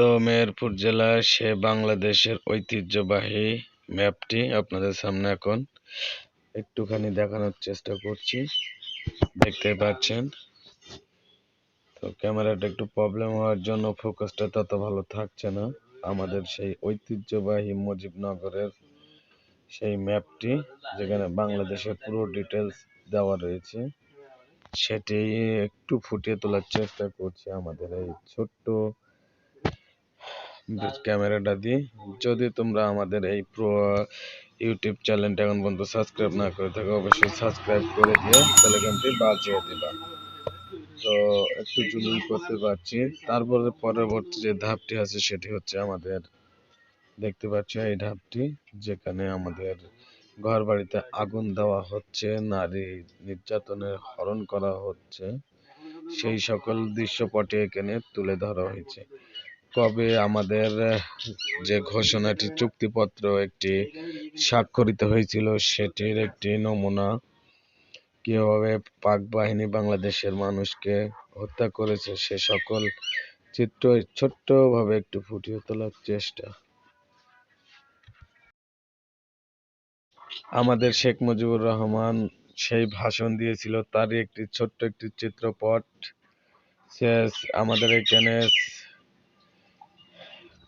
তো মেহেরপুর জেলায় সে বাংলাদেশের ঐতিহ্যবাহী ম্যাপটি আপনাদের সামনে এখন একটুখানি দেখানোর চেষ্টা করছি। দেখতে পাচ্ছেন। তো ক্যামেরাটা একটু প্রবলেম হওয়ার জন্য ফোকাসটা তত ভালো থাকছে না। আমাদের সেই ঐতিহ্যবাহী মুজিবনগরের সেই ম্যাপটি, যেখানে বাংলাদেশের পুরো ডিটেলস দেওয়া রয়েছে, সেটি একটু ফুটিয়ে তোলার চেষ্টা করছি আমাদের এই ছোট্ট ক্যামেরাটা দিই। যদি তোমরা আমাদের এই প্রো ইউটিউব চ্যানেলটা এখন পর্যন্ত সাবস্ক্রাইব না করে থাকো অবশ্যই সাবস্ক্রাইব করে দিও। বেলাইকনটি বাজিয়ে দিবা। তো একটু জুলুম করতে পারছি। তারপরে পরবর্তী যে ধাপটি আছে সেটি হচ্ছে আমাদের দেখতে পাচ্ছ এই ধাপটি যেখানে আমাদের ঘর বাড়িতে আগুন দেওয়া হচ্ছে নারী নির্যাতনের হরণ করা হচ্ছে। সেই সকল দৃশ্যপটে এখানে তুলে ধরা হয়েছে। কবে আমাদের যে ঘোষণাটি চুক্তিপত্র একটি স্বাক্ষরিত হয়েছিল, সেটির একটি নমুনা কীভাবে পাক বাহিনী বাংলাদেশের মানুষকে হত্যা করেছে, সে সকল চিত্র ছোট্টভাবে একটু ফুটিয়ে তোলার চেষ্টা। আমাদের শেখ মুজিবুর রহমান সেই ভাষণ দিয়েছিল, তারই একটি ছোট্ট একটি চিত্রপট। আমাদের এখানে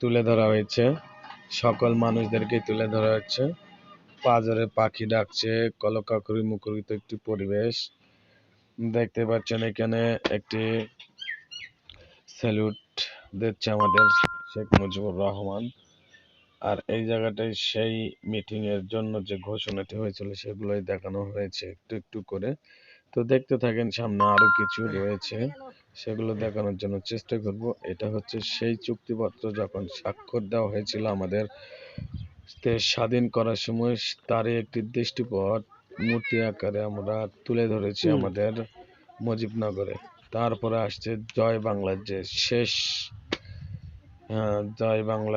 তুলে ধরা হয়েছে। সকল মানুষদেরকে তুলে ধরা হচ্ছে পাজরে পাখি ডাকছে কলকাকুরি মুখরিত একটি পরিবেশ। দেখতে পাচ্ছেন এখানে একটি স্যালুট দিচ্ছে আমাদের শেখ মুজিবুর রহমান। আর এই জায়গাটায় সেই মিটিং এর জন্য যে ঘোষণাটি হয়েছিল, সেগুলোই দেখানো হয়েছে একটু একটু করে। তো দেখতে থাকেন সামনে আরও কিছু রয়েছে। সেগুলো দেখানোর জন্য চেষ্টা করব। এটা হচ্ছে সেই চুক্তিপত্র যখন স্বাক্ষর দেওয়া হয়েছিল আমাদের দেশ স্বাধীন করার সময় তারই একটি দৃষ্টিপথ মূর্তি আকারে আমরা তুলে ধরেছি আমাদের মুজিবনগরে। তারপরে আসছে জয় বাংলার যে শেষ হ্যাঁ, জয় বাংলা